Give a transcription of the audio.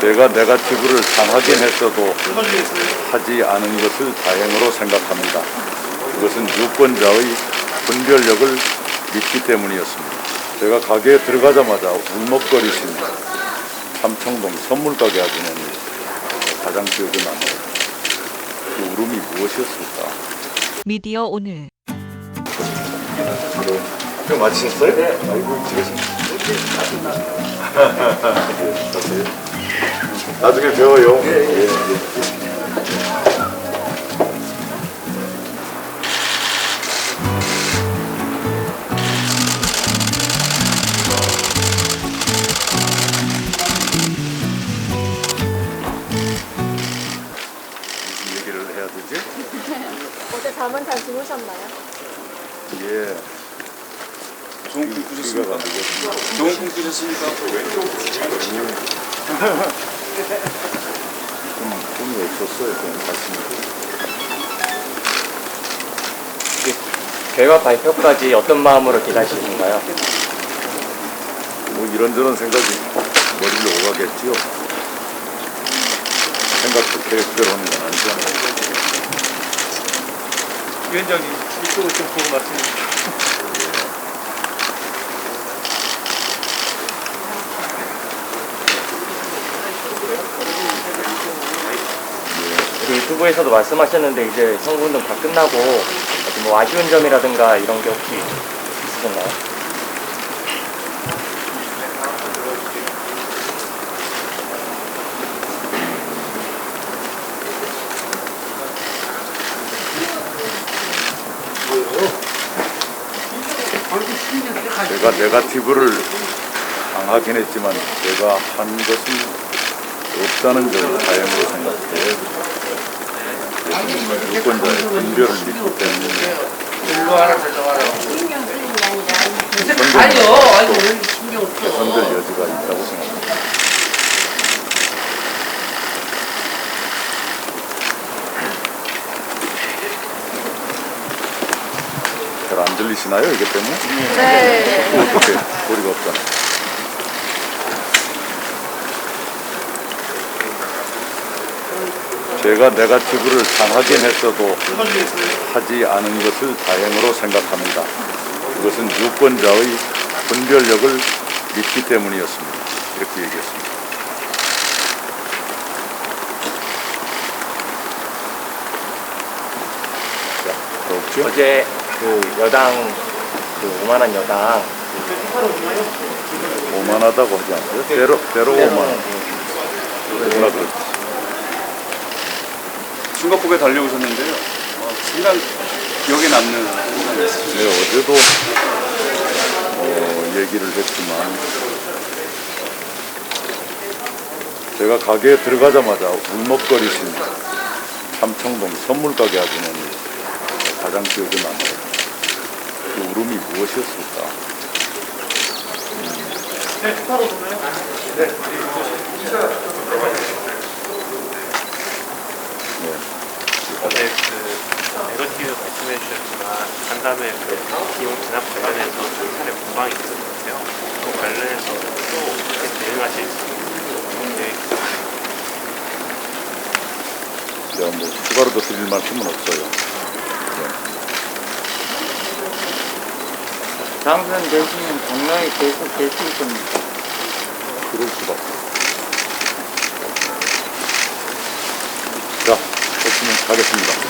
제가 네가티브를 당하긴 했어도 하지 않은 것을 다행으로 생각합니다. 그것은 유권자의 분별력을 믿기 때문이었습니다. 제가 가게에 들어가자마자 울먹거리신 삼청동 선물가게 아주머니 가장 기억에 남아요. 그 울음이 무엇이었을까? 미디어 오늘 학교 마치셨어요? 네. 아이고, 집에서. 나중에 배워요. 예, 예. 무슨 얘기를 해야 되지? 어제 잠은 잘 주무셨나요? 예. 좋은 꿈 꾸셨습니까? 좋은 꿈 꾸셨습니까? 좀 꿈이 없었어요. 그냥 말씀드리고. 결과 발표까지 어떤 마음으로 기다리시는가요? 뭐 이런저런 생각이 머리로 오가겠지요. 생각도 계획대로 하는 건 아니잖아요. 위원장님 이쪽으로 좀 보고 말씀해 그 유튜브에서도 말씀하셨는데 이제 선거운동 다 끝나고 뭐 아쉬운 점이라든가 이런 게 혹시 있으셨나요? 제가 네가티브를 당하긴 했지만 제가 한 것은 없다는 걸 다행으로 생각해요. 유권자의 분별을 믿기 때문에 아니요, 아니 왜 이렇게 신경 써? 선별 여지가 있다고 생각합니다. 잘 안 들리시나요? 이게 때문에? 네. 어떻게 소리가 없잖아요. 제가 네가티브를 당하긴 했어도 하지 않은 것을 다행으로 생각합니다. 그것은 유권자의 분별력을 믿기 때문이었습니다. 이렇게 얘기했습니다. 자? 어제 그 여당 그 오만한 여당 오만하다고 하지 않고요. 때로, 때로 오만. 누구나 그렇지. 숨가쁘게 달려오셨는데요. 어, 순간 기억에 남는 순간이 있으시죠? 네, 어제도 어, 얘기를 했지만 제가 가게에 들어가자마자 울먹거리신 삼청동 선물가게 아주머니 가장 기억에 남아요. 그 울음이 무엇이었을까? 어제 그 네거티브 말씀해 주셨지만 간담회 그 비용 진압 관련해서 경찰의 공방이 있었는데요. 그 관련해서 또 어떻게 대응하실 수 있는 계획이 제가 뭐 추가로 더 드릴 말씀은 없어요. 네. 당선 되시면 당연히 계속 되실 겁니다. 그럴 수밖에. 자, 했으면 가겠습니다. 네.